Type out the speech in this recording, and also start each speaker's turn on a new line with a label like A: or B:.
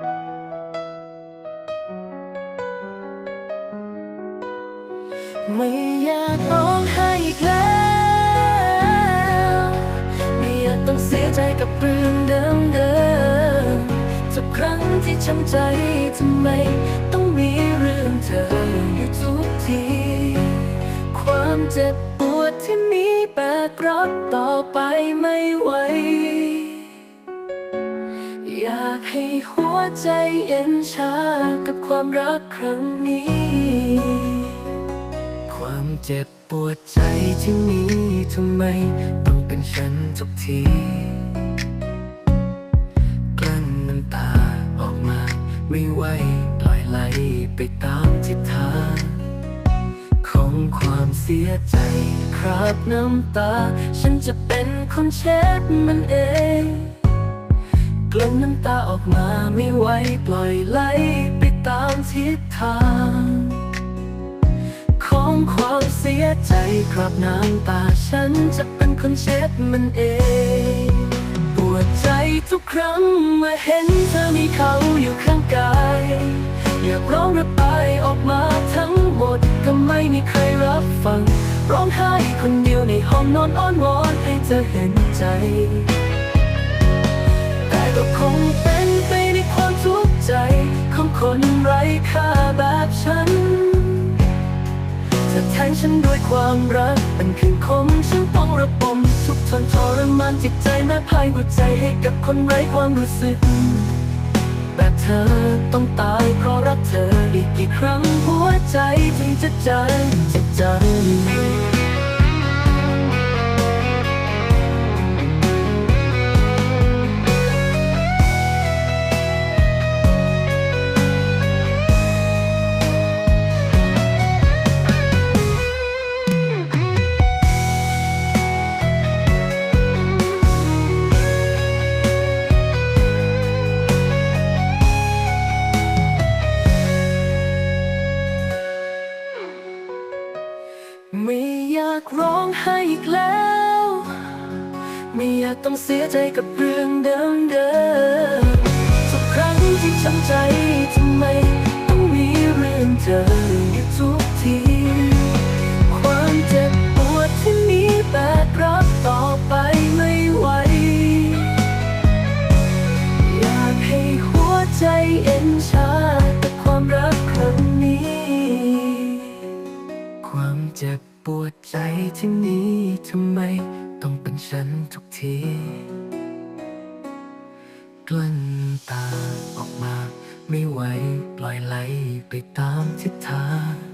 A: ไม่อยากร้องไห้อีกแล้ว ไม่อยากต้องเสียใจกับเรื่องเดิมเดิมๆทุกครั้งที่ช้ำใจทำไม ต้องมีเรื่องเธออยู่ทุกที ความเจ็บปวดที่มีแบกรับต่อไปไม่ไหว อยากให้หัวใจเย็นชากับความรักครั้งนี้ ความเจ็บปวดใจที่มีทำไมต้องเป็นฉันทุกทีกลั้นน้ำตาออกมาไม่ไหวปล่อยไหลไปตามทิศทางของความเสียใจครับน้ำตา ฉันจะเป็นคนเช็ดมันเอง นน้ำตาออกมาไม่ไหวปล่อยไหลไปตามทิศทาง ของความเสียใจครับน้ำตาฉันจะเป็นคนเช็ดมันเอง ปวดใจทุกครั้งเมื่อเห็นเธอมีเขาอยู่ข้างกาย อยากร้องระบายออกมาทั้งหมดก็ไม่มีใครรับฟัง ร้องไห้คนเดียวในห้องนอนอ้อนวอนให้เธอเห็นใจ งฉันด้วยความรัก เป็นคืนคมฉันต้องระบมทุกข์ทนทรมานจิตใจแม้พายหัวใจให้กับคนไร้ความรู้สึกแบบเธอต้องตายเพราะรักเธออีกกี่ครั้งหัวใจถึงจะใจจะใจ ไม่อยากร้องไห้อีกแล้ว ไม่อยากต้องเสียใจกับเรื่องเดิมเดิมๆทุกครั้งที่ช้ำใจทำไมต้องมีเรื่องเธออยู่ทุกที ความเจ็บปวดที่มีแบกรับต่อไปไม่ไหว อยากให้หัวใจเอ็นชากับความรักครั้งนี้ ความเจ็บ ปวดใจที่นี้ทำไมต้องเป็นฉันทุกทีกลั้นตาออกมา ไม่ไหวปล่อยไหลไปตามทิศทาง